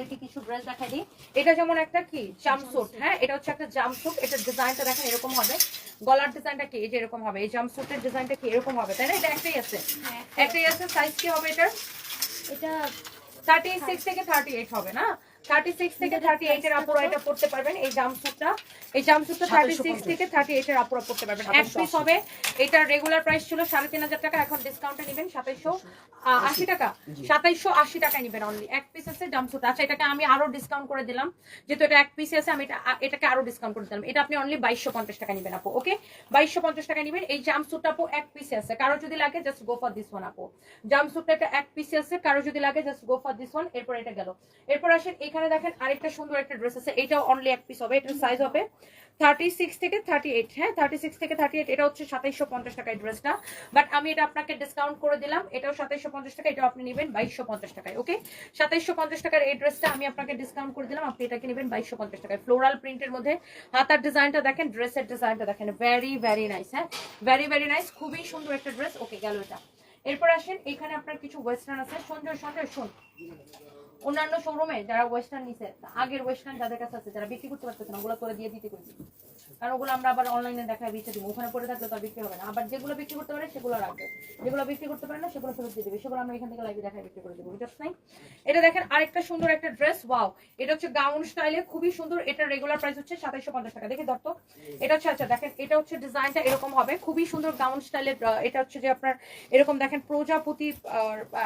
আপনাদেরকে কিছু ড্রেস দেখাই দিই। এটা যেমন একটা কি? জামসুট হ্যাঁ? এটা হচ্ছে একটা জামসুট এটার ডিজাইনটা দেখেন এরকম হবে। গলার ডিজাইনটা কি? এই যে এরকম হবে। এই জামসুটের ডিজাইনটা কি? এরকম হবে তাই না? এটা একটাই আছে। হ্যাঁ একটাই আছে। সাইজ কি হবে এটা এটা থার্টি সিক্স থেকে থার্টি এইট হবে না? থার্টি সিক্স থেকে থার্টি এইট এর আপুরা এটা পড়তে পারবেন এই জামসুটটা। এই জামসুটটা থার্টি সিক্স থেকে থার্টি এইট এর আপুরা পড়তে পারবেন এক পিস হবে। এটার রেগুলার প্রাইস ছিল সাড়ে তিন হাজার টাকা এখন ডিসকাউন্টে নেবেন সাতাইশশো আশি। টাকা। সাতাইশশো আশি নেবেন অনলি এক পিস আছে জামসুট আচ্ছা এটাকে আমি আরও ডিসকাউন্ট করে দিলাম। যেহেতু এটা এক পিস আছে আমি এটা এটাকে আরও ডিসকাউন্ট করে দিলাম। এটা আপনি অনলি বাইশশো পঞ্চাশ টাকা নেবেন আপু ওকে বাইশশো পঞ্চাশ টাকা নেবেন। এই জামসুটটা আপু এক পিসে আছে। কারও যদি লাগে just go for this one আপু। জামসুটটা এটা এক পিসে আছে। কারও যদি লাগে just go for this one এরপর এটা গেল। এরপর আসেন এখানে দেখেন আরেকটা সুন্দর একটা ড্রেস আছে, এটাও অনলি এক পিস হবে, এটার সাইজ হবে থার্টি সিক্স থেকে থার্টি এইট হ্যাঁ থার্টি সিক্স থেকে থার্টি এইট এটা হচ্ছে সাতাইশশো পঞ্চাশ টাকায় ড্রেসটা। বাট আমি এটা আপনাকে ডিসকাউন্ট করে দিলাম, এটাও সাতাইশশো পঞ্চাশ টাকা, এটাও আপনি নেবেন বাইশশো পঞ্চাশ টাকায় ওকে সাতাইশশো পঞ্চাশ টাকার এই ড্রেসটা আমি আপনাকে ডিসকাউন্ট করে দিলাম, আপনি এটাকে নেবেন বাইশশো পঞ্চাশ টাকায়। ফ্লোরাল প্রিন্টের মধ্যে হাতার ডিজাইনটা দেখেন, ড্রেসের ডিজাইনটা দেখেন ভেরি ভেরি নাইস হ্যাঁ? ভেরি ভেরি নাইস খুবই সুন্দর একটা ড্রেস ওকে গেল এটা। এরপর আসেন, এখানে আপনার কিছু ওয়েস্টার্ন আছে, সঞ্জয় সঞ্জয়, শোন। অন্যান্য শোরুমে যারা ওয়েস্টার্ন নিছে, আগের ওয়েস্টার্ন যাদের কাছে আছে, যারা বিক্রি করতে পারতেছে না, ওগুলো করে দিয়ে দিতে কইছি কারণ ওগুলো আমরা আবার অনলাইনে দেখায় বিচ্ছে দিব। ওখানে পড়ে থাকলে তো বিক্রি হবে না। আবার যেগুলো বিক্রি করতে পারে, সেগুলো রাখবে। যেগুলো বিক্রি করতে পারে না, সেগুলো ফেরত দিয়ে দেবে। সেগুলো আমরা এখান থেকে লাইভে দেখায় বিক্রি করে দেবো। বুঝতে নাই এটা দেখেন আরেকটা সুন্দর একটা ড্রেস ওয়াও এটা হচ্ছে গাউন স্টাইলে খুবই সুন্দর। এটা রেগুলার প্রাইস হচ্ছে সাতাইশো পঞ্চাশ টাকা। দেখে দত্ত এটা হচ্ছে আচ্ছা দেখেন, এটা হচ্ছে ডিজাইনটা এরকম হবে। খুবই সুন্দর গাউন স্টাইলের এটা হচ্ছে যে আপনার এরকম দেখেন প্রজাপতি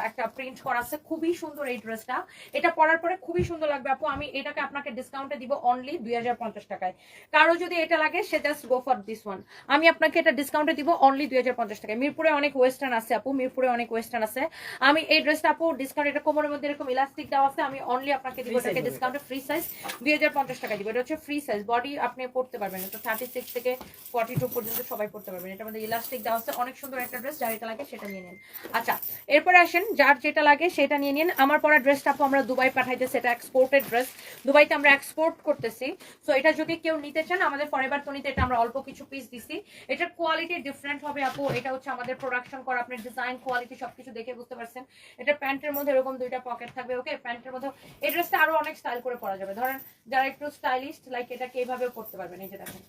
একটা প্রিন্ট করা আছে। খুবই সুন্দর এই ড্রেসটা এটা পরার পরে খুবই সুন্দর লাগবে আপু। আমি এটাকে আপনাকে ডিসকাউন্টে দিব অনলি দুই হাজার পঞ্চাশ টাকায়। কারও যদি এটা লাগে সে just go for this one আমি আপনাকে এটা ডিসকাউন্টে দিব অনলি দুই হাজার পঞ্চাশ টাকায়। মিরপুরে অনেক ওয়েস্টার্ন আছে আপু মিরপুরে অনেক ওয়েস্টার্ন আছে। আমি এই ড্রেসটা আপু ডিসকাউন্ট এটা কোমরের মধ্যে এরকম ইলাস্টিক দেওয়া আছে আমি অনলি আপনাকে দিব এটাকে ডিসকাউন্টে ফ্রি সাইজ দুই হাজার পঞ্চাশ টাকা দিব। এটা হচ্ছে ফ্রি সাইজ বডি আপনি পড়তে পারবেন এটা থার্টি সিক্স থেকে ফর্টি টু পর্যন্ত সবাই পড়তে পারবেন। এটার মধ্যে ইলাস্টিক দেওয়া আছে। অনেক সুন্দর একটা ড্রেস যার এটা লাগে সেটা নিয়ে নিন। আচ্ছা এরপরে আসেন যার যেটা লাগে সেটা নিয়ে নিন। আমার পরা ড্রেসটা আপু আমরা দুবাই পাঠাইতেছি, এটা এক্সপোর্টেড ড্রেস দুবাইতে আমরা এক্সপোর্ট করতেছি। সো এটা যদি কেউ নিতে চান, আমাদের ফরেভার তনিতে এটা আমরা অল্প কিছু পিস দিছি। এটার কোয়ালিটি ডিফারেন্ট হবে, আপু। এটা হচ্ছে আমাদের প্রোডাকশন করা আপনার ডিজাইন কোয়ালিটি সবকিছু দেখে বুঝতে পারছেন। এটা প্যান্টের মধ্যে এরকম দুইটা পকেট থাকবে ওকে প্যান্টের মধ্যে, এই ড্রেসটা আরও অনেক স্টাইল করে পরা যাবে। ধরেন, যারা একটু স্টাইলিস্ট লাইক এটাকে এইভাবেও পড়তে পারবেন। এই যে দেখেন।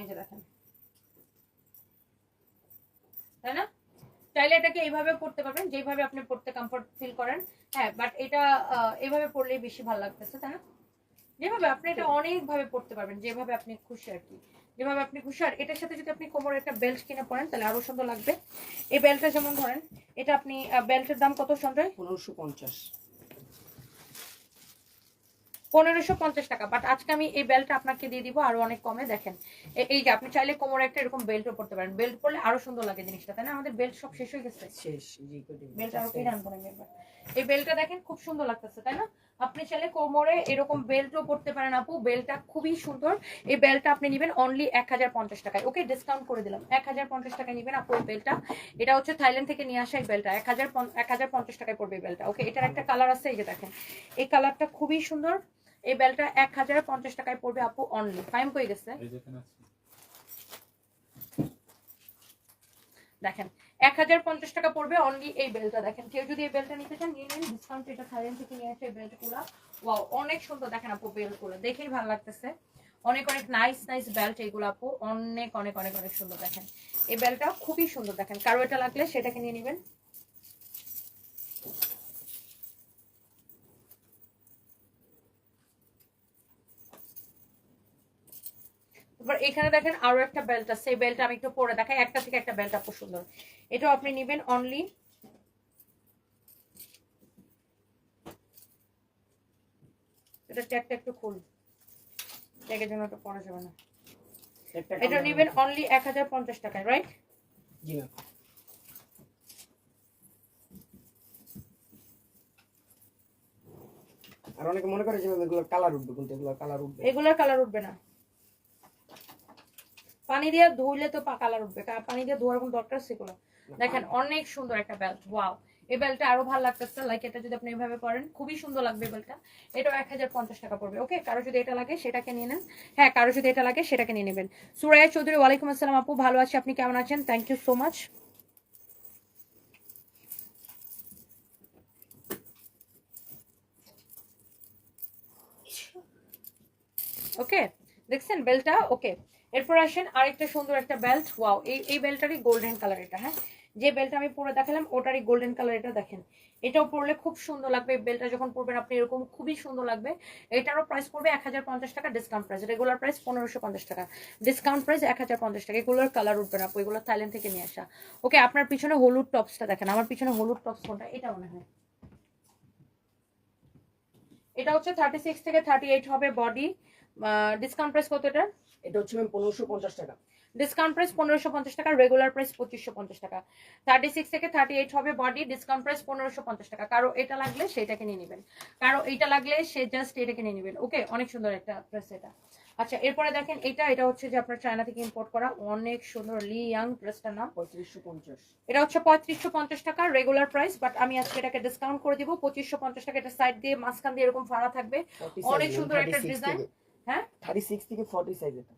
এই যে দেখেন। তাই না? চাইলে এটাকে এইভাবে পড়তে পারবেন যেভাবে আপনি পড়তে কমফর্ট ফিল করেন। হ্যাঁ বাট এটা এভাবে পড়লেই বেশি ভালো লাগতেছে তাই না? যেভাবে আপনি এটা অনেক ভাবে পড়তে পারবেন যেভাবে আপনি খুশি আর কি। যেভাবে আপনি খুশি আর এটার সাথে যদি আপনি কোমরে একটা বেল্ট কিনে পড়েন তাহলে আরও সুন্দর লাগবে। এই বেল্টটা যেমন ধরেন এটা আপনি বেল্টের দাম কত সঞ্জয়? পনেরোশো পঞ্চাশ। পনেরোশো পঞ্চাশ টাকা। বাট আজকে আমি এই বেল্টটা আপনাকে দিয়ে দিব আরও অনেক কমে। দেখেন এই যে আপনি চাইলে কোমরে একটা এরকম বেল্টও পড়তে পারেন। বেল্ট পরলে আরও সুন্দর লাগে জিনিসটা তাই না? আমাদের বেল্ট সব শেষ হয়ে গেছে। শেষ। বেল্ট আরও না এই বেল্টটা দেখেন খুব সুন্দর লাগতেছে তাই না? আপনি চাইলে কোমরে এরকম বেল্টও পড়তে পারেন আপু। বেল্টটা খুবই সুন্দর। এই বেল্টটা আপনি নেবেন অনলি এক হাজার পঞ্চাশ টাকায়। ওকে ডিসকাউন্ট করে দিলাম। এক হাজার পঞ্চাশ টাকায় নেবেন আপু এই বেল্টটা এটা হচ্ছে থাইল্যান্ড থেকে নিয়ে আসা এই বেল্টটা এক হাজার এক হাজার পঞ্চাশ টাকায় পড়বে এই বেল্টটা ওকে এটার একটা কালার আছে এই যে দেখেন। এই কালারটা খুবই সুন্দর। এই বেল্টটা এক হাজার পঞ্চাশ টাকায় পড়বে আপু অনলি ফাইম হয়ে গেছে? দেখেন এক হাজার পঞ্চাশ টাকা পড়বে অনলি এই বেলটা দেখেন কেউ যদি এই বেলটা নিতে চান নিয়ে নিন। ডিসকাউন্ট এটা থাইল্যান্ড থেকে নিয়ে আসে এই বেল্টগুলা ওয়াও অনেক সুন্দর। দেখেন আপু বেল্টগুলো দেখেই ভালো লাগতেছে। অনেক অনেক নাইস নাইস বেল্ট এইগুলো আপু। অনেক অনেক অনেক অনেক সুন্দর। দেখেন এই বেলটা খুবই সুন্দর। দেখেন কারও এটা লাগলে সেটাকে নিয়ে নেবেন। এবার এখানে দেখেন আরও একটা বেল্ট আছে। এই বেল্ট আমি একটু পরে দেখাই। একটা থেকে একটা বেল্ট আপু সুন্দর। এটাও আপনি নেবেন অনলি এটা ট্যাগটা একটু খুল। ট্যাগের জন্য ওটা পরা যাবে না। এটা নেবেন অনলি এক হাজার পঞ্চাশ টাকায় রাইট জি ম্যাম আর অনেকে মনে করে যে এগুলো কালার উঠবে কিন্তু এগুলো কালার উঠবে এগুলো কালার উঠবে না। পানি দিয়ে ধুইলে তো কালার উঠবে কারণ পানি দিয়ে ধোয়ার কোনো দরকার সেগুলো দেখেন অনেক সুন্দর একটা বেল্ট ওয়াও এই বেল্টটা আরও ভালো লাগতেছে লাইক এটা যদি আপনি এভাবে করেন খুবই সুন্দর লাগবে বেল্টটা এটাও এক টাকা পড়বে ওকে কারও যদি এটা লাগে সেটাকে নিয়ে নেন। হ্যাঁ কারও যদি এটা লাগে সেটাকে নিয়ে নেবেন। সুরাইয়া চৌধুরী ওয়ালাইকুম আসসালাম আপু ভালো আছি আপনি কেমন আছেন? Thank you so much okay দেখছেন বেলটা ওকে এরপর আসেন আরেকটা সুন্দর একটা বেল্ট ওয়াও এই এই বেল্টটারই গোল্ডেন কালার এটা হ্যাঁ? যে বেল্ট আমি পরে দেখালাম, ওটারই গোল্ডেন কালার এটা দেখেন। এটাও পরলে খুব সুন্দর লাগবে। এই বেল্টটা যখন পরবেন, আপনি এরকম খুবই সুন্দর লাগবে। এটারও প্রাইস পড়বে এক হাজার পঞ্চাশ টাকা ডিসকাউন্ট প্রাইস রেগুলার প্রাইস পনেরোশো পঞ্চাশ টাকা। ডিসকাউন্ট প্রাইস এক হাজার পঞ্চাশ টাকা। এগুলোর কালার উঠবে না এগুলো থাইল্যান্ড থেকে নিয়ে আসা। ওকে আপনার পিছনে হলুদ টপসটা দেখেন। আমার পিছনে হলুদ টপস কোনটা? এটা মনে হয়। এটা হচ্ছে থার্টি সিক্স থেকে থার্টি এইট হবে বডি ডিসকাউন্ট প্রাইস কত এটা এটা হচ্ছে ম্যাম পনেরোশো পঞ্চাশ টাকা। ডিসকাউন্ট প্রাইস পনেরোশো পঞ্চাশ টাকা রেগুলার প্রাইস পঁচিশশো পঞ্চাশ টাকা। থার্টি সিক্স থেকে থার্টি এইট হবে বডি ডিসকাউন্ট প্রাইস পনেরোশো পঞ্চাশ টাকা। কারও এটা লাগলে সেটাকে নিয়ে নেবেন। কারও এটা লাগলে সে জাস্ট এটাকে নিয়ে নেবেন। ওকে অনেক সুন্দর একটা ড্রেস এটা। আচ্ছা এরপরে দেখেন এটা এটা হচ্ছে যে আপনার চায়না থেকে ইম্পোর্ট করা অনেক সুন্দর লি ইয়াং ড্রেসটার নাম। পঁয়ত্রিশশো পঞ্চাশ। এটা হচ্ছে পঁয়ত্রিশশো পঞ্চাশ টাকা রেগুলার প্রাইস বাট আমি আজকে এটাকে ডিসকাউন্ট করে দিব। পঁচিশশো পঞ্চাশ টাকা এটা সাইড দিয়ে মাঝখান দিয়ে এরকম ফাড়া থাকবে। অনেক সুন্দর একটা ডিজাইন হ্যাঁ? থার্টি সিক্স থেকে ফর্টি সাইজ এটা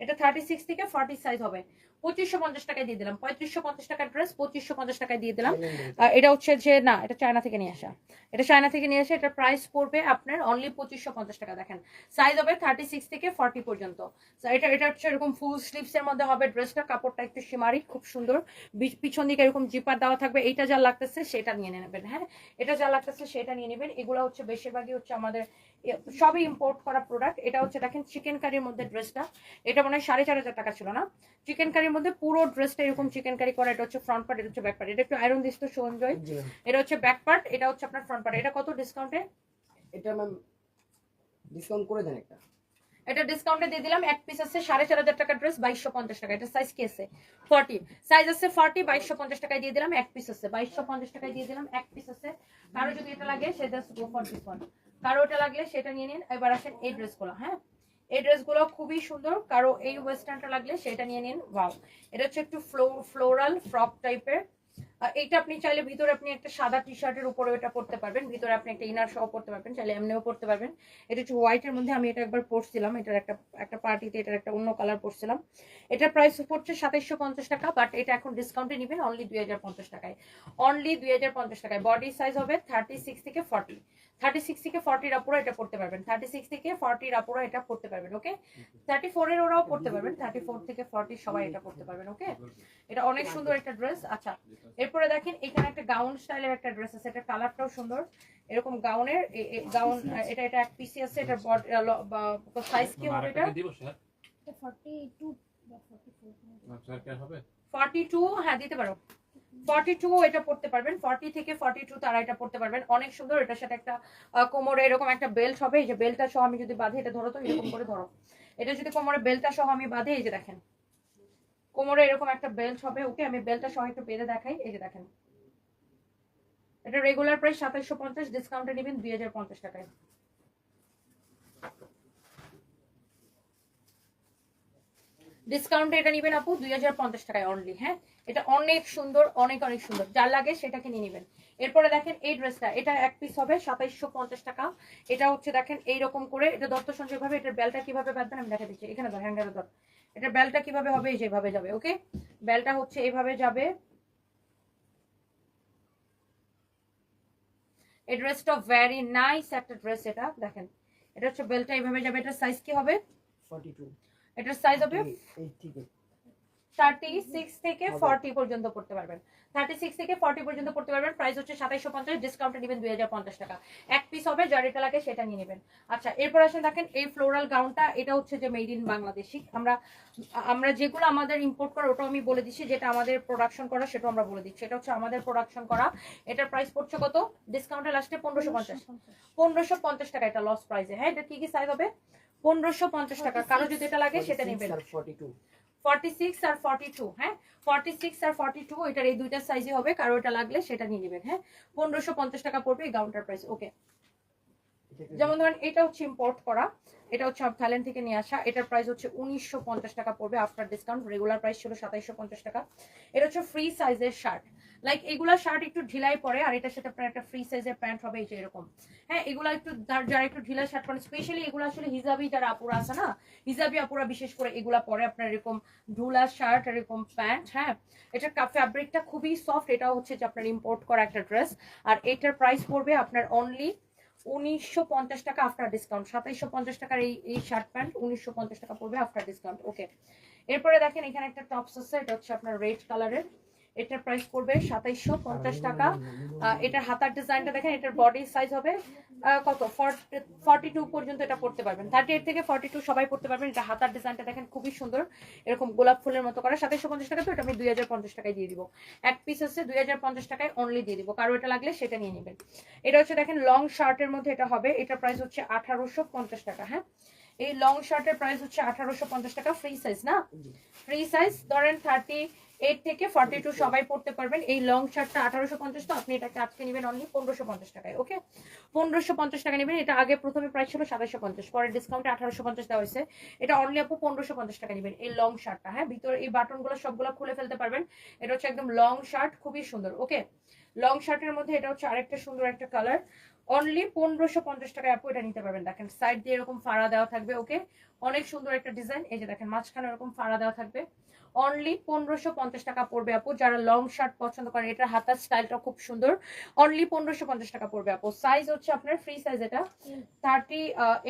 এটা থার্টি সিক্স থেকে ফর্টি সাইজ হবে। পঁচিশশো পঞ্চাশ টাকায় দিয়ে দিলাম। পঁয়ত্রিশশো পঞ্চাশ টাকার ড্রেস পঁচিশশো পঞ্চাশ টাকায় দিয়ে দিলাম। এটা হচ্ছে যে না এটা চায়না থেকে নিয়ে আসা। এটা চায়না থেকে নিয়ে আসা এটা প্রাইস পড়বে আপনার অনলি পঁচিশশো পঞ্চাশ টাকা দেখেন। সাইজ হবে থার্টি সিক্স থেকে ফর্টি পর্যন্ত। এটা এটা হচ্ছে এরকম ফুল মধ্যে হবে ড্রেসটা কাপড়টা একটু সীমারি খুব সুন্দর। পিছন দিকে এরকম জিপার দেওয়া থাকবে এইটা যা লাগতেছে সেটা নিয়ে নেবেন হ্যাঁ? এটা যা লাগতেছে সেটা নিয়ে নেবেন। এগুলো হচ্ছে বেশিরভাগই হচ্ছে আমাদের সবই ইম্পোর্ট করা প্রোডাক্ট এটা হচ্ছে দেখেন চিকেন কারির মধ্যে ড্রেসটা এটা মনে হয় সাড়ে চার হাজার টাকা ছিল না? চিকেন কারির মধ্যে পুরো ড্রেসটা এরকম চিকেন কারি করা এটা হচ্ছে ফ্রন্ট পার্ট এটা হচ্ছে ব্যাক পার্ট এটা একটু আয়রন দিস তো সঞ্জয়। এটা হচ্ছে ব্যাক পার্ট এটা হচ্ছে আপনার ফ্রন্ট পার্ট এটা কত ডিসকাউন্টে এটা ম্যাম ডিসকাউন্ট করে দেন একটা। এটা ডিসকাউন্টে দিয়ে দিলাম এক পিস আছে সাড়ে চার হাজার টাকার ড্রেস বাইশশো পঞ্চাশ টাকা এটা সাইজ কি আছে? ফর্টি সাইজ আছে ফর্টি বাইশশো পঞ্চাশ টাকায় দিয়ে দিলাম এক পিস আছে বাইশশো পঞ্চাশ টাকায় দিয়ে দিলাম এক পিস আছে। কারও যদি এটা লাগে সে just go for this one কারও এটা লাগলে সেটা নিয়ে নিন এবার আসেন এই ড্রেসগুলো হ্যাঁ? এই ড্রেসগুলো খুবই সুন্দর। কারও এই ওয়েস্টার্নটা লাগলে সেটা নিয়ে নিন। ওয়াও এটা হচ্ছে একটু ফ্লো ফ্লোরাল ফ্রক টাইপের এইটা আপনি চাইলে ভিতরে আপনি একটা সাদা টি শার্টের উপরে এটা পড়তে পারবেন। ভিতরে আপনি একটা ইনার সহ পড়তে পারবেন। চাইলে এমনিও পড়তে পারবেন। এটা হচ্ছে হোয়াইটের মধ্যে আমি এটা একবার পরছিলাম। এটার একটা একটা পার্টিতে এটার একটা অন্য কালার পরছিলাম। এটার প্রাইস পড়ছে সাতাইশশো পঞ্চাশ টাকা বাট এটা এখন ডিসকাউন্টে নেবেন অনলি দুই হাজার পঞ্চাশ টাকায়। অনলি দুই হাজার পঞ্চাশ টাকায়। বডি সাইজ হবে থার্টি সিক্স থেকে ফর্টি থার্টি সিক্স থেকে ফর্টির আপুরা এটা পড়তে পারবেন। থার্টি সিক্স থেকে ফর্টির আপুরা এটা পড়তে পারবেন ওকে থার্টি ফোরের ওরাও পড়তে পারবেন থার্টি ফোর থেকে ফর্টি সবাই এটা পড়তে পারবেন ওকে এটা অনেক সুন্দর একটা ড্রেস আচ্ছা এরপরে দেখেন এখানে একটা গাউন স্টাইলের একটা ড্রেস আছে এটা কালারটাও সুন্দর। এরকম গাউনের গাউন এটা এটা এক পিসি আছে এটা সাইজ কি হবে এটা? ফর্টি টু ফর্টি টু হ্যাঁ দিতে পারো। ফর্টি টু এটা পড়তে পারবেন ফর্টি থেকে ফর্টি টু তারা এটা পড়তে পারবেন। অনেক সুন্দর, এটার সাথে একটা কোমরে এরকম একটা বেল্ট হবে, এই যে বেল্টটা সহ আমি যদি বাঁধি, এটা ধরো তো, এরকম করে ধরো। এটা যদি কোমরে বেল্টটা সহ আমি বাঁধি, এই যে দেখেন। কোমরে এরকম একটা বেল্ট হবে, ওকে, আমি বেল্টটা সহ একটু বেঁধে দেখাই, এই যে দেখেন। এটা রেগুলার প্রাইস সাতাইশশো পঞ্চাশ ডিসকাউন্টে নেবেন দুই হাজার পঞ্চাশ টাকায়। ডিসকাউন্টে এটা নেবেন আপু দুই হাজার পঞ্চাশ টাকায় অনলি হ্যাঁ? এটা অনেক সুন্দর, অনেক অনেক সুন্দর। যার লাগে সেটাকে নিয়ে নেবেন। এরপরে দেখেন এই ড্রেসটা এটা এক পিস হবে সাতাইশশো টাকা। এটা হচ্ছে দেখেন এইরকম করে, এটা দত্ত সঞ্চয় ভাবে, এটার বেলটা কীভাবে বাঁধবেন আমি দেখা দিচ্ছি। এখানে ধর হ্যান্ডেল ধর। এটার বেলটা কীভাবে হবে যেভাবে যাবে ওকে বেলটা হচ্ছে এভাবে যাবে। এই ড্রেসটা ভেরি নাইস একটা ড্রেস এটা, দেখেন। এটা হচ্ছে বেলটা এইভাবে যাবে, এটার সাইজ কি হবে? ফর্টি এটার সাইজ হবে থার্টি সিক্স থেকে। ফর্টি পর্যন্ত পড়তে পারবেন। থার্টি সিক্স থেকে ফর্টি পর্যন্ত পড়তে পারবেন। প্রাইস হচ্ছে সাতাইশো পঞ্চাশ ডিসকাউন্টে নেবেন দুই হাজার পঞ্চাশ টাকা। এক পিস হবে যার এটা লাগে সেটা নিয়ে নেবেন। আচ্ছা এরপর আসেন দেখেন এই ফ্লোরাল গাউনটা এটা হচ্ছে যে মেড ইন বাংলাদেশি। আমরা আমরা যেগুলো আমাদের ইম্পোর্ট করা ওটাও আমি বলে দিচ্ছি যেটা আমাদের প্রোডাকশন করা সেটাও আমরা বলে দিচ্ছি। এটা হচ্ছে আমাদের প্রোডাকশন করা। এটার প্রাইস পড়ছে কত? ডিসকাউন্টে লাস্টে পনেরোশো পঞ্চাশ। পনেরোশো পঞ্চাশ। টাকা এটা লস প্রাইসে হ্যাঁ এটা কি কি সাইজ হবে? পনেরোশো পঞ্চাশ টাকা। কারও যদি এটা লাগে, সেটা নেবেন ফর্টি সিক্স আর ফর্টি টু হ্যাঁ? ফর্টি সিক্স আর ফর্টি টু এটার এই দুইটা সাইজে হবে। কারও এটা লাগলে সেটা নিয়ে নেবেন হ্যাঁ? পনেরোশো পঞ্চাশ টাকা পড়বে এই গাউনটার প্রাইস ওকে যেমন ধরেন এটা হচ্ছে ইম্পোর্ট করা। এটা হচ্ছে থাইল্যান্ড থেকে নিয়ে আসা। এটার প্রাইস হচ্ছে উনিশশো পঞ্চাশ টাকা পড়বে। আফটার ডিসকাউন্ট রেগুলার প্রাইস ছিল সাতাইশশো টাকা। এটা হচ্ছে ফ্রি সাইজের শার্ট লাইক এগুলা শার্ট একটু ঢিলাই পরে, আর এটার সাথে আপনার একটা ফ্রি সাইজের প্যান্ট হবে, এই যে এরকম। হ্যাঁ এগুলা একটু যারা একটু ঢিলা শার্ট পরে স্পেশালি এগুলো আসলে হিজাবি যারা আপুরা আছে না, হিজাবি আপুরা বিশেষ করে এগুলা পরে আপনার এরকম ঢুলা শার্ট এরকম প্যান্ট হ্যাঁ এটার ফ্যাব্রিকটা খুবই সফট এটা হচ্ছে যে আপনার ইম্পোর্ট করা একটা ড্রেস আর এটার প্রাইস পড়বে আপনার অনলি উনিশশো পঞ্চাশ টাকা আফটার ডিসকাউন্ট সাতাইশশো টাকার এই এই শার্ট প্যান্ট উনিশশো পঞ্চাশ টাকা পড়বে আফটার ডিসকাউন্ট ওকে এরপরে দেখেন, এখানে একটা টপস আছে, এটা হচ্ছে আপনার রেড কালারের এটার প্রাইস পড়বে সাতাইশশো পঞ্চাশ টাকা। এটার হাতার ডিজাইনটা দেখেন এটার বডি সাইজ হবে কত? ফর্টি টু পর্যন্ত এটা পড়তে পারবেন। থার্টি এইট থেকে ফর্টি টু সবাই পড়তে পারবেন। এটা হাতার ডিজাইনটা দেখেন খুবই সুন্দর। এরকম গোলাপ ফুলের মতো করা। সাতাইশশো পঞ্চাশ টাকা তো এটা আমি দুই হাজার পঞ্চাশ টাকায় দিয়ে দিব। এক পিস আছে দুই হাজার পঞ্চাশ টাকায় অনলি দিয়ে দিব। কারও এটা লাগলে সেটা নিয়ে নেবেন। এটা হচ্ছে দেখেন লং শার্টের মধ্যে এটা হবে। এটার প্রাইস হচ্ছে আঠারোশো পঞ্চাশ টাকা হ্যাঁ? এই লং শার্টের প্রাইস হচ্ছে আঠারোশো পঞ্চাশ টাকা ফ্রি সাইজ না? ফ্রি সাইজ ধরেন থার্টি এইট থেকে ফর্টি টু সবাই পড়তে পারবেন। এই লং শার্টটা আঠারোশো পঞ্চাশ তো আপনি এটাকে আজকে নেবেন অনলি পনেরোশো পঞ্চাশ টাকায় ওকে পনেরোশো পঞ্চাশ টাকা নেবেন এটা আগে প্রথমে প্রাইস ছিল সাতাশশো পঞ্চাশ পরে ডিসকাউন্টে আঠারোশো পঞ্চাশ দেওয়া হয়েছে। এটা অনলি আপু পনেরোশো পঞ্চাশ টাকা নেবেন এই লং শার্টটা হ্যাঁ? ভিতরে এই বাটনগুলো সবগুলো খুলে ফেলতে পারবেন। এটা হচ্ছে একদম লং শার্ট খুবই সুন্দর ওকে লং শার্টের মধ্যে এটা হচ্ছে আরেকটা সুন্দর একটা কালার অনলি পনেরোশো পঞ্চাশ টাকায় আপু এটা নিতে পারবেন। দেখেন সাইড দিয়ে এরকম ফাড়া দেওয়া থাকবে ওকে অনেক সুন্দর একটা ডিজাইন এই যে দেখেন মাঝখানে এরকম ফাড়া দেওয়া থাকবে। অনলি পনেরোশো পঞ্চাশ টাকা পড়বে আপু। যারা লং শার্ট পছন্দ করেন, এটার হাতার স্টাইলটা খুব সুন্দর। অনলি পনেরোশো পঞ্চাশ টাকা পড়বে আপু। সাইজ হচ্ছে আপনার ফ্রি সাইজ এটা। থার্টি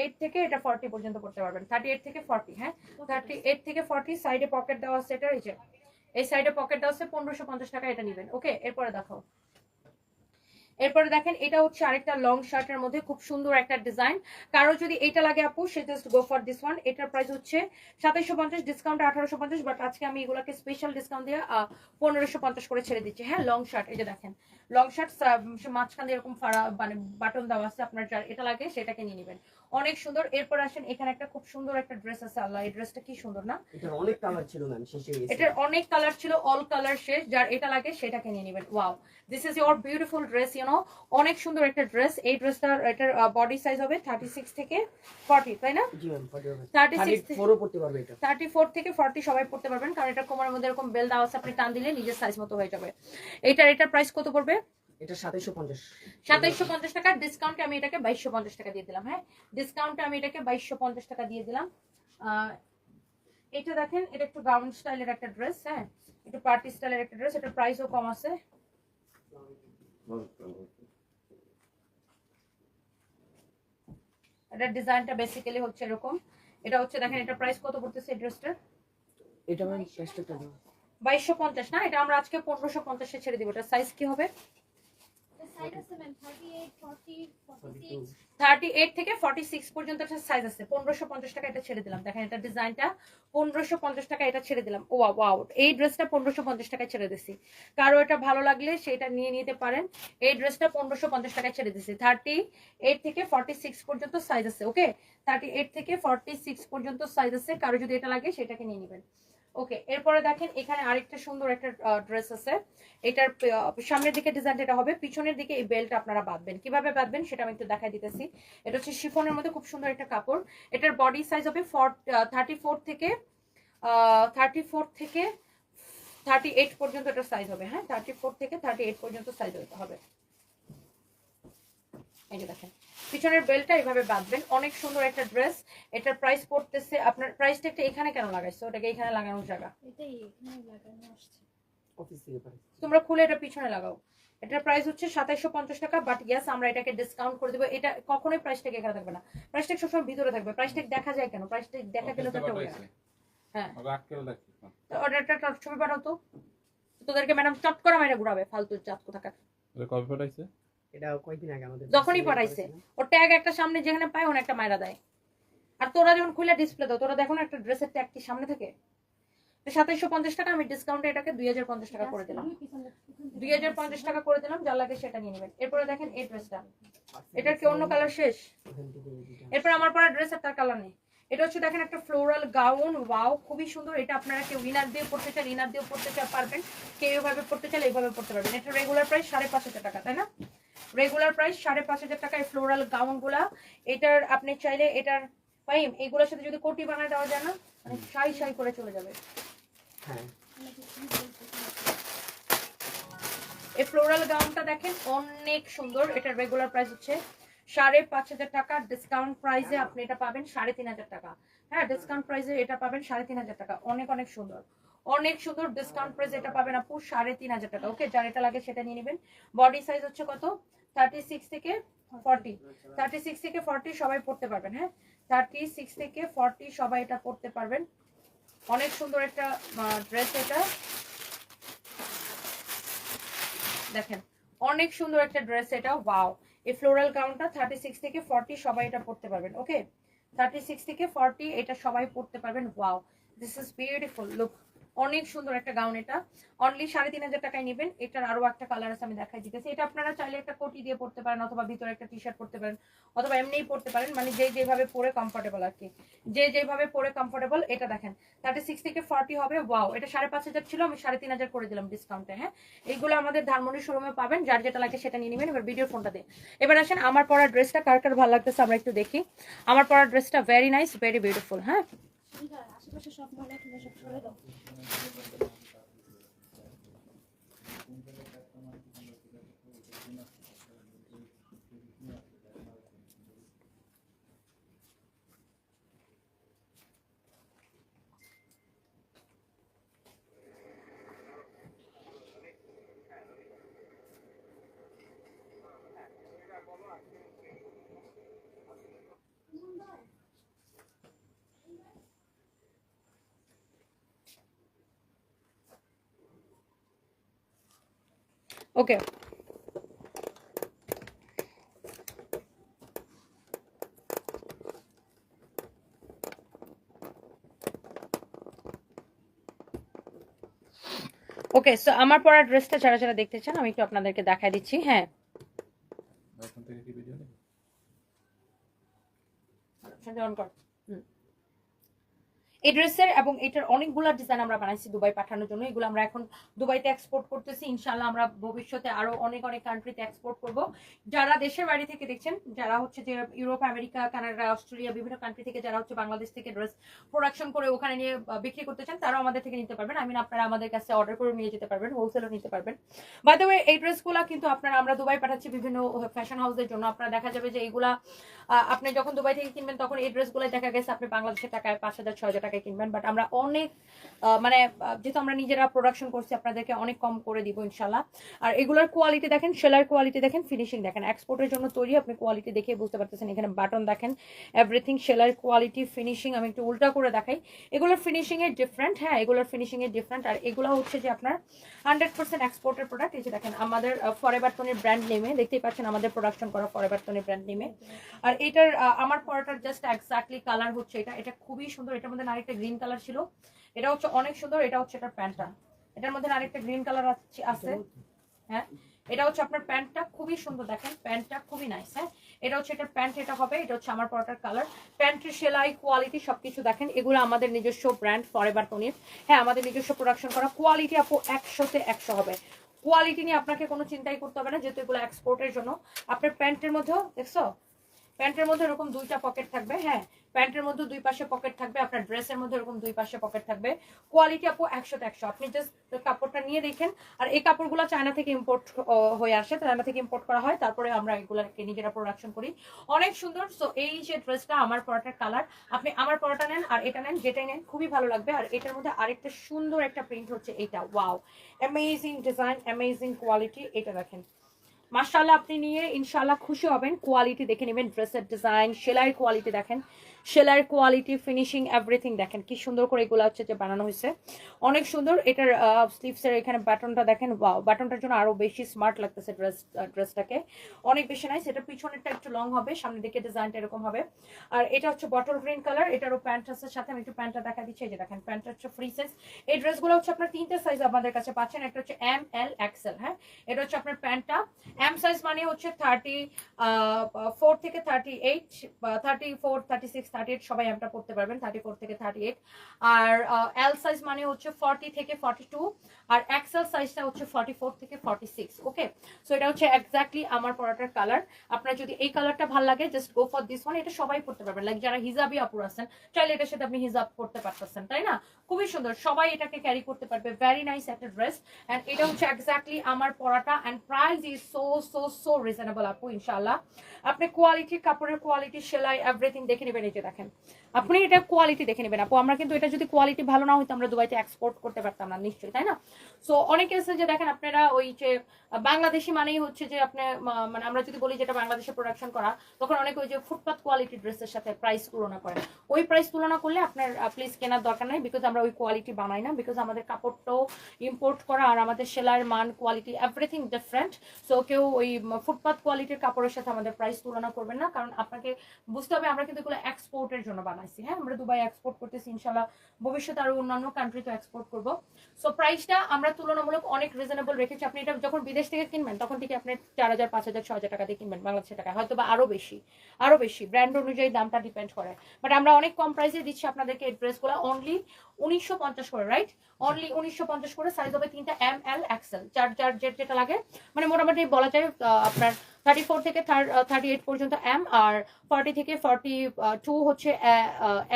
এইট থেকে এটা ফর্টি পর্যন্ত করতে পারবেন। থার্টি এইট থেকে ফর্টি হ্যাঁ? থার্টি এইট থেকে ফর্টি সাইডে পকেট দেওয়া আছে এটা এই যে, এই সাইডে পকেট দেওয়া আছে পনেরোশো পঞ্চাশ টাকা, এটা নেবেন। ওকে এরপরে দেখাও। এরপরে দেখেন, এটা হচ্ছে আরেকটা লং শার্টের মধ্যে খুব সুন্দর একটা ডিজাইন কারও যদি এটা লাগে আপু, সে just go for this one এটার প্রাইস হচ্ছে সাতাইশো পঞ্চাশ ডিসকাউন্ট আঠারোশো পঞ্চাশ বাট আজকে আমি এগুলোকে স্পেশাল ডিসকাউন্ট দিয়ে পনেরোশো পঞ্চাশ করে ছেড়ে দিচ্ছি। হ্যাঁ লং শার্ট এটা দেখেন। লং শার্ট মাঝখান দিয়ে এরকম ফাড়া মানে বাটন দেওয়া আছে, আপনার যার এটা লাগে সেটাকে নিয়ে নেবেন। অনেক সুন্দর। এরপর আসেন এখানে একটা খুব সুন্দর একটা ড্রেস আছে। আল্লাহ এই ড্রেসটা কি সুন্দর না? এটার অনেক কালার ছিল ম্যাম শেষে গেছে এটার অনেক কালার ছিল অল কালার শেষ। যার এটা লাগে সেটাকে নিয়ে নেবেন। Wow this is your beautiful dress you know অনেক সুন্দর একটা ড্রেস এই ড্রেসটার এটার বডি সাইজ হবে থার্টি সিক্স থেকে ফর্টি তাই না? জি ma'am forty thirty thirty six ফোরও পড়তে পারবে এটা। থার্টি ফোর থেকে ফর্টি সবাই পড়তে পারবেন কারণ এটা কোমরের মধ্যে এরকম বেল দেওয়া আছে আপনি টান দিলে নিজের সাইজ মতো হয়ে যাবে। এটার এটার প্রাইস কত পড়বে? এটা সাতাইশশো পঞ্চাশ। সাতাইশশো পঞ্চাশ টাকা ডিসকাউন্টে আমি এটাকে বাইশশো পঞ্চাশ টাকা দিয়ে দিলাম হ্যাঁ? ডিসকাউন্টে আমি এটাকে বাইশশো পঞ্চাশ টাকা দিয়ে দিলাম। এটা দেখেন এটা একটু গাউন স্টাইলের একটা ড্রেস হ্যাঁ? একটু পার্টি স্টাইলের একটা ড্রেস এটার প্রাইসও কম আছে। এটার ডিজাইনটা বেসিক্যালি হচ্ছে এরকম। এটা হচ্ছে দেখেন এটা প্রাইস কত পড়তেছে এই ড্রেসটার এটা বাইশশো পঞ্চাশ না? এটা আমরা আজকে পনেরোশো পঞ্চাশে ছেড়ে দিব। এটা সাইজ কি হবে? থার্টি এইট থেকে ফর্টি সিক্স পর্যন্ত একটা সাইজ আছে। পনেরোশো পঞ্চাশ টাকা এটা ছেড়ে দিলাম। দেখেন এটা ডিজাইনটা পনেরোশো পঞ্চাশ টাকা এটা ছেড়ে দিলাম। ও ওয়াও এই ড্রেসটা পনেরোশো পঞ্চাশ টাকায় ছেড়ে দিছি। কারও এটা ভালো লাগলে সেটা নিয়ে নিতে পারেন। এই ড্রেসটা পনেরোশো পঞ্চাশ টাকায় ছেড়ে দিছি। থার্টি এইট থেকে ফর্টি সিক্স পর্যন্ত সাইজ আছে ওকে থার্টি এইট থেকে ফর্টি সিক্স পর্যন্ত সাইজ আছে। কারও যদি এটা লাগে সেটাকে নিয়ে নেবেন। ওকে, এরপরে দেখেন এখানে আরেকটা সুন্দর একটা ড্রেস আছে। এটার সামনের দিকে ডিজাইনটা এটা হবে, পিছনের দিকে এই বেল্ট আপনারা বাঁধবেন। কীভাবে বাঁধবেন সেটা আমি একটু দেখাই দিতেছি। এটা হচ্ছে শিফনের মধ্যে খুব সুন্দর একটা কাপড়। এটার বডি সাইজ হবে থার্টি ফোর থেকে থার্টি থেকে থার্টি পর্যন্ত এটার সাইজ হবে হ্যাঁ? থার্টি থেকে থার্টি পর্যন্ত সাইজ হবে। এই যে দেখেন পিছনের বেলটা এইভাবে বাঁধবেন। অনেক সুন্দর একটা ড্রেস এটার প্রাইস পড়তেছে আপনার প্রাইসটা একটা এখানে কেন লাগাইছো? ওটাকে এখানে লাগানোর জায়গা। তোমরা খুলে এটা পিছনে লাগাও। এটার প্রাইস হচ্ছে সাতাইশশো পঞ্চাশ টাকা বাট ইয়াস আমরা এটাকে ডিসকাউন্ট করে দেবো। এটা কখনোই প্রাইস ট্যাগ এখানে থাকবে না। প্রাইস ট্যাগ সবসময় ভিতরে থাকবে। প্রাইস ট্যাগ দেখা যায় কেন? প্রাইস ট্যাগ দেখা গেলে তো একটা হ্যাঁ। অর্ডারটা ছবি পাঠাও তো। তোদেরকে ম্যাডাম চট করে মাইরে ঘুরাবে ফালতু জাত কোথাকার। কবে পাঠাইছে? এটা কয়েকদিন আগে আমাদের যখনই পাঠাইছে ওর ট্যাগ একটা সামনে যেখানে পায় ওখানে একটা মাইরা দেয়। আর তোরা যখন খুলে ডিসপ্লে দাও তোরা দেখো না একটা ড্রেসের ট্যাগ কি সামনে থাকে? পঞ্চাশ টাকা আমি ডিসকাউন্টে এটাকে দুই হাজার পঞ্চাশ টাকা করে দিলাম। দুই হাজার পঞ্চাশ টাকা করে দিলাম যা লাগে সেটা নিয়ে নেবেন। এরপরে দেখেন এই ড্রেসটা এটার কি অন্য কালার শেষ? এরপর আমার পরা ড্রেস আর তার কালার নেই। এটা হচ্ছে দেখেন একটা ফ্লোরাল গাউন ওয়াও খুবই সুন্দর। এটা আপনারা কেউ ইনার দিয়ে পড়তে চান ইনার দিয়ে পড়তে চান পারবেন। কেউ এভাবে পড়তে চাইলে এইভাবে পড়তে পারবেন। এটা রেগুলার প্রাইস সাড়ে পাঁচ হাজার টাকা তাই না? রেগুলার প্রাইস সাড়ে পাঁচ হাজার টাকা এই ফ্লোরাল গাউনগুলা এটার আপনি চাইলে এটার ফাইম এইগুলোর সাথে যদি কোটি বানায় দেওয়া যায় না মানে সাই সাই করে চলে যাবে। হ্যাঁ। এই ফ্লোরাল গাউনটা দেখেন অনেক সুন্দর। এটার রেগুলার প্রাইস হচ্ছে। সাড়ে পাঁচ হাজার টাকা ডিসকাউন্ট প্রাইসে আপনি এটা পাবেন সাড়ে তিন হাজার টাকা। হ্যাঁ ডিসকাউন্ট প্রাইসে এটা পাবেন সাড়ে তিন হাজার টাকা। অনেক অনেক সুন্দর। অনেক সুন্দর ডিসকাউন্ট প্রাইস এটা পাবেন আপু সাড়ে তিন হাজার টাকা। ওকে যার এটা লাগে সেটা নিয়ে নেবেন। বডি সাইজ হচ্ছে কত? থার্টি সিক্স থেকে ফর্টি থার্টি সিক্স থেকে ফর্টি সবাই পড়তে পারবেন হ্যাঁ? থার্টি সিক্স থেকে ফর্টি সবাই এটা পড়তে পারবেন। অনেক সুন্দর একটা ড্রেস এটা। দেখেন, অনেক সুন্দর একটা ড্রেস এটা ওয়াও এই ফ্লোরাল গাউনটা থার্টি সিক্স থেকে ফর্টি সবাই এটা পড়তে পারবেন ওকে থার্টি সিক্স থেকে ফর্টি এটা সবাই পড়তে পারবেন wow this is beautiful look অনেক সুন্দর একটা গাউন এটা। অনলি সাড়ে তিন হাজার টাকায় নেবেন। এটার আরও একটা কালার আছে, আমি দেখাই দিতেছি। এটা আপনারা চাইলে একটা কোটি দিয়ে পড়তে পারেন অথবা ভিতরে একটা টি শার্ট পরতে পারেন অথবা এমনিই পড়তে পারেন। মানে যে যেভাবে পরে কমফোর্টেবল আর কি। যে যেভাবে পরে কমফোর্টেবল এটা দেখেন। থার্টি সিক্স থেকে ফর্টি হবে ওয়াও এটা সাড়ে পাঁচ হাজার ছিল, আমি সাড়ে তিন হাজার করে দিলাম ডিসকাউন্টে হ্যাঁ? এইগুলো আমাদের ধানমন্ডি শোরুমে পাবেন। যার যেটা লাগে সেটা নিয়ে নেবেন। এবার ভিডিও ফোনটা দিয়ে এবার আসেন, আমার পরা ড্রেসটা কার কার ভালো লাগতেছে আমরা একটু দেখি। আমার পরা ড্রেসটা ভেরি নাইস ভেরি বিউটিফুল হ্যাঁ? সব মনে সব সরে দাও ওকে ওকে সো আমার পরা ড্রেসটা যারা যারা দেখতে চান আমি একটু আপনাদেরকে দেখাই দিচ্ছি হ্যাঁ। এখন কি ভিডিও নেই শুনতে অন কর। হুম। এই ড্রেসের এবং এটার অনেকগুলো ডিজাইন আমরা বানাইছি দুবাই পাঠানোর জন্য। এগুলো আমরা এখন দুবাইতে এক্সপোর্ট করতেছি। ইনশাল্লাহ আমরা ভবিষ্যতে আরও অনেক অনেক কান্ট্রিতে এক্সপোর্ট করব। যারা দেশের বাড়ি থেকে দেখছেন, যারা হচ্ছে যে ইউরোপ আমেরিকা কানাডা অস্ট্রেলিয়া বিভিন্ন কান্ট্রি থেকে যারা হচ্ছে বাংলাদেশ থেকে ড্রেস প্রোডাকশন করে ওখানে নিয়ে বিক্রি করতে চান, তারাও আমাদের থেকে নিতে পারবেন। আমি আপনারা আমাদের কাছে অর্ডার করে নিয়ে যেতে পারবেন হোলসেলও নিতে পারবেন। বাই দ্য এই ড্রেসগুলো কিন্তু আপনারা, আমরা দুবাই পাঠাচ্ছি বিভিন্ন ফ্যাশন হাউসের জন্য। আপনারা দেখা যাবে যে এইগুলা আপনি যখন দুবাই থেকে কিনবেন, তখন এই ড্রেসগুলো দেখা গেছে আপনি বাংলাদেশের টাকায় পাঁচ হাজার, ছয় হাজার টাকায় কিনবেন বাট আমরা অনেক মানে যেহেতু আমরা নিজেরা প্রোডাকশন করছি, আপনাদেরকে অনেক কম করে দিব ইনশাল্লাহ আর এগুলোর কোয়ালিটি দেখেন সেলার কোয়ালিটি দেখেন ফিনিশিং দেখেন। এক্সপোর্টের জন্য তৈরি, আপনি কোয়ালিটি দেখে বুঝতে পারতেছেন, এখানে বাটন দেখেন এভরিথিং সেলার কোয়ালিটি ফিনিশিং আমি একটু উল্টা করে দেখাই। এগুলোর ফিনিশিং এর ডিফারেন্ট হ্যাঁ এগুলোর ফিনিশিং এর ডিফারেন্ট আর এগুলো হচ্ছে যে আপনার হান্ড্রেড পার্সেন্ট এক্সপোর্টের প্রোডাক্ট এই যে দেখেন, আমাদের ফরেভার টনির ব্র্যান্ড নেমে দেখতেই পাচ্ছেন, আমাদের প্রোডাকশন করা ফরেভার টনির ব্র্যান্ড নেমে আর এটার আমার পরাটার জাস্ট এক্স্যাক্টলি কালার হচ্ছে এটা এটা খুবই সুন্দর, এটার মধ্যে আরেকটা গ্রিন কালার ছিল। এটা হচ্ছে অনেক সুন্দর, এটা হচ্ছে এটার প্যান্টটা। এটার মধ্যে আরেকটা গ্রিন কালার আছে। হ্যাঁ? এটা হচ্ছে আপনার প্যান্টটা, খুবই সুন্দর দেখেন, প্যান্টটা খুবই নাইস হ্যাঁ? এটা হচ্ছে এটার প্যান্ট, এটা হবে, এটা হচ্ছে আমার পরাটার কালার প্যান্টের সেলাই কোয়ালিটি সবকিছু দেখেন, এগুলো আমাদের নিজস্ব ব্র্যান্ড ফরেভার টনির হ্যাঁ আমাদের নিজস্ব প্রোডাকশন করা কোয়ালিটি আপু একশোতে একশো হবে। কোয়ালিটি নিয়ে আপনাকে কোনো চিন্তাই করতে হবে না, যেহেতু এগুলো এক্সপোর্টের জন্য। আপনার প্যান্টের মধ্যেও, দেখছ? প্যান্টের মধ্যে এরকম দুইটা পকেট থাকবে হ্যাঁ। প্যান্টের মধ্যে দুই পাশে পকেট থাকবে, আপনার ড্রেসের মধ্যে এরকম দুই পাশে পকেট থাকবে। কোয়ালিটি আপু একশোতে একশো। আপনি জাস্ট কাপড়টা নিয়ে দেখেন। আর এই কাপড়গুলো চায়না থেকে ইম্পোর্ট হয়ে আসে, চায়না থেকে ইম্পোর্ট করা হয়। তারপরে আমরা এগুলোকে নিজেরা প্রোডাকশন করি। অনেক সুন্দর। সো এই যে ড্রেসটা আমার পরাটার কালার আপনি আমার পরাটা নেন আর এটা নেন, যেটাই নেন, খুবই ভালো লাগবে। আর এটার মধ্যে আরেকটা সুন্দর একটা প্রিন্ট হচ্ছে এটা wow amazing design amazing quality এটা দেখেন। মাশাআল্লাহ আপনি নিয়ে ইনশাল্লাহ খুশি হবেন। কোয়ালিটি দেখে নেবেন ড্রেসের ডিজাইন সেলাইয়ের কোয়ালিটি দেখেন। সেলাইয়ের কোয়ালিটি ফিনিশিং এভরিথিং দেখেন কি সুন্দর করে এগুলো হচ্ছে যে বানানো হয়েছে। অনেক সুন্দর এটার স্লিভসের এখানে বাটনটা দেখেন ওয়াও বাটনটার জন্য আরও বেশি স্মার্ট লাগতেছে ড্রেস ড্রেসটাকে অনেক বেশি নাইস এটা পিছনেরটা একটু লং হবে, সামনের দিকে ডিজাইনটা এরকম হবে। আর এটা হচ্ছে বটল গ্রিন কালার এটারও প্যান্ট আছে, সাথে আমি একটু প্যান্টটা দেখা দিচ্ছি, এই যে দেখেন প্যান্টটা হচ্ছে ফ্রি সাইজ এই ড্রেসগুলো হচ্ছে আপনার তিনটে সাইজ আমাদের কাছে পাচ্ছেন, একটা হচ্ছে এম এল এক্সেল হ্যাঁ? এটা হচ্ছে আপনার প্যান্টটা এম সাইজ মানে হচ্ছে থার্টি ফোর থেকে thirty eight thirty four thirty six thirty eight সবাই এমটা পড়তে পারবেন থার্টি ফোর থেকে থার্টি এইট আর এল সাইজ মানে হচ্ছে ফর্টি থেকে ফর্টি টু আর এক্সেল সাইজটা হচ্ছে ফর্টি ফোর থেকে ফর্টি ওকে সো এটা হচ্ছে এক্স্যাক্টলি আমার পরাটার কালার আপনার যদি এই কালারটা ভালো লাগে just go for this one এটা সবাই পড়তে পারবেন। লাইক যারা হিজাবি আপুর আছেন, চাইলে এটার সাথে আপনি হিজাব করতে পারতেছেন, তাই না? খুবই সুন্দর। সবাই এটাকে ক্যারি করতে পারবে। ভেরি নাইস একটা ড্রেস এন্ড এটা হচ্ছে এক্স্যাক্টলি আমার পরাটা। And price is so so so reasonable আপু, ইনশাআল্লাহ। আপনি কোয়ালিটি কাপড়ের কোয়ালিটি সেলাই এভরিথিং দেখে নেবেন, এই যে দেখেন। আপনি এটা কোয়ালিটি দেখে নেবেন আপু। আমরা কিন্তু এটা যদি কোয়ালিটি ভালো না হইতো, আমরা দুবাইতে এক্সপোর্ট করতে পারতাম না, নিশ্চয়ই, তাই না? সো অনেকে আছে যে দেখেন, আপনারা ওই যে বাংলাদেশি মানেই হচ্ছে যে আপনি মানে আমরা যদি বলি যেটা বাংলাদেশে প্রোডাকশন করা, তখন অনেকে ওই যে ফুটপাথ কোয়ালিটি ড্রেসের সাথে প্রাইস তুলনা করে ওই প্রাইস তুলনা করলে আপনার প্লিজ কেনার দরকার নাই বিকজ আমরা ওই কোয়ালিটি বানাই না বিকজ আমাদের কাপড়টাও ইম্পোর্ট করা আর আমাদের সেলাইয়ের মান কোয়ালিটি এভরিথিং ডিফারেন্ট সো কেউ ওই ফুটপাথ কোয়ালিটির কাপড়ের সাথে আমাদের প্রাইস তুলনা করবেন না, কারণ আপনাকে বুঝতে হবে আমরা কিন্তু এগুলো এক্সপোর্টের জন্য বানাইছি হ্যাঁ আমরা দুবাই এক্সপোর্ট করতেছি, ইনশাল্লাহ ভবিষ্যতে আরও অন্যান্য কান্ট্রিতে এক্সপোর্ট করব। সো প্রাইসটা আমরা তুলনামূলক অনেক রিজনেবল রেখেছি। আপনি এটা যখন বিদেশ থেকে কিনবেন, তখন থেকে আপনি চার হাজার, পাঁচ হাজার, ছ হাজার টাকা দিয়ে কিনবেন, বাংলাদেশের টাকা হয়তো বা আরও বেশি আরও বেশি। ব্র্যান্ড অনুযায়ী দামটা ডিপেন্ড করে। বাট আমরা অনেক কম প্রাইসে দিচ্ছি আপনাদেরকে এই ড্রেসগুলো অনলি উনিশশো পঞ্চাশ করে রাইট অনলি উনিশশো পঞ্চাশ করে সাইজ হবে তিনটা এম এল এক্সেল যার যে- যেটা লাগে। মানে মোটামুটি বলা যায় আপনার থার্টি থেকে থার্টি পর্যন্ত এম আর ফর্টি থেকে ফর্টি হচ্ছে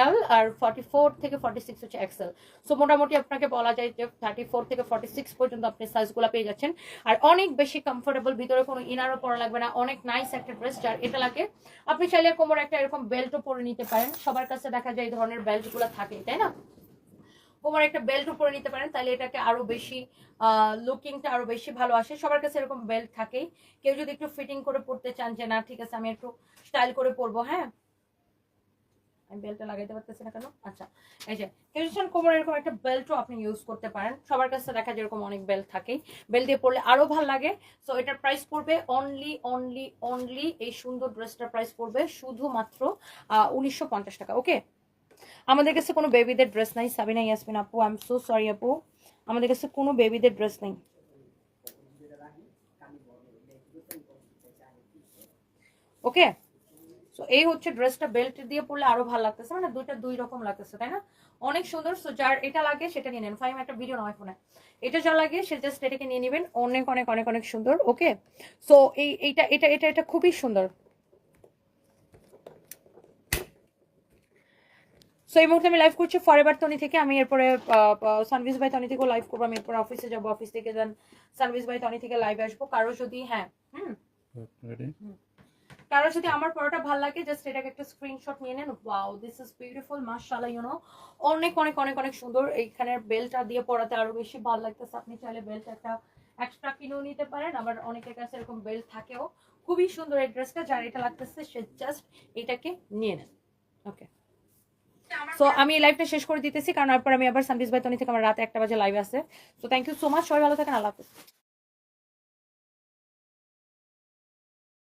এল আর ফর্টি ফোর থেকে ফর্টি হচ্ছে এক্সেল সো মোটামুটি আপনাকে বলা যায় যে থার্টি ফোর থেকে ফর্টি সিক্স পর্যন্ত আপনি সাইজগুলো পেয়ে যাচ্ছেন। আর অনেক বেশি কমফোর্টেবল ভিতরে কোনো ইনারও পরা লাগবে না। অনেক নাইস একটা ড্রেস যার এটা লাগে। আপনি চাইলে কোমরে একটা এরকম বেল্টও পরে নিতে পারেন। সবার কাছে দেখা যায় এই ধরনের বেল্টগুলো থাকে, তাই না? কোমরে একটা বেল্ট পরে নিতে পারেন, তাহলে এটাকে আরও বেশি লুকিংটা আরও বেশি ভালো আসে। সবার কাছে এরকম বেল্ট থাকেই। কেউ যদি একটু ফিটিং করে পড়তে চান যে, না, ঠিক আছে, আমি একটু স্টাইল করে পরবো হ্যাঁ? আমি বেল্টটা লাগাইতে পারতেছি না কেন? আচ্ছা এই যে যদি কোমরে এরকম একটা বেল্টও আপনি ইউজ করতে পারেন। সবার কাছে দেখা যায় এরকম অনেক বেল্ট থাকেই। বেল্ট দিয়ে পরলে আরও ভালো লাগে। সো এটার প্রাইস পড়বে অনলি অনলি অনলি এই সুন্দর ড্রেসটার প্রাইস পড়বে শুধুমাত্র উনিশশো পঞ্চাশ টাকা ওকে আমাদের কাছে কোনো বেবিদের ড্রেস নাই। সাবিনা, ইয়াসমিন আপু আই এম সো সরি আপু। আমাদের কাছে কোনো বেবিদের ড্রেস নেই। ওকে সো এই হচ্ছে ড্রেসটা বেল্ট দিয়ে পরলে আরও ভালো লাগতেছে। মানে দুইটা দুই রকম লাগতেছে, তাই না? অনেক সুন্দর। সো যার এটা লাগে সেটা নিয়ে নেন। ফাইম একটা ভিডিও নয় ফোনে। এটা যা লাগে সে জাস্ট এটাকে নিয়ে নেবেন। অনেক অনেক অনেক অনেক সুন্দর। ওকে সো এই, এইটা, এটা এটা এটা খুবই সুন্দর। সো এই মুহূর্তে আমি লাইভ করছি ফরেভার তনি থেকে। আমি এরপরে সানভিস বাই তনি থেকেও লাইভ করব। আমি এরপরে অফিসে যাব। অফিস থেকে দেন সানভিস বাই তনি থেকে লাইভে আসব। কারও যদি হ্যাঁ হুম। কারও যদি আমার পরোটা ভালো লাগে জাস্ট এটাকে একটা স্ক্রিনশট নিয়ে নেন। ওয়াও দিস ইজ বিউটিফুল মাশাআল্লাহ ইউ নো অনেক অনেক অনেক অনেক সুন্দর। এইখানের বেলটা দিয়ে পরাতে আরও বেশি ভালো লাগতেছে। আপনি চাইলে বেল্ট একটা এক্সট্রা কিনেও নিতে পারেন। আবার অনেকের কাছে এরকম বেল্ট থাকেও। খুবই সুন্দর এই ড্রেসটা যার এটা লাগতেছে সে জাস্ট এটাকে নিয়ে নেন। ওকে সো আমি লাইভটা শেষ করে দিতেছি কারণ তারপর আমি আবার সানবিজ ভাই তনি থেকে আমার রাত একটা বাজে লাইভ আছে। So thank you so much সবাই ভালো থাকেন আল্লাহ হাফিজ।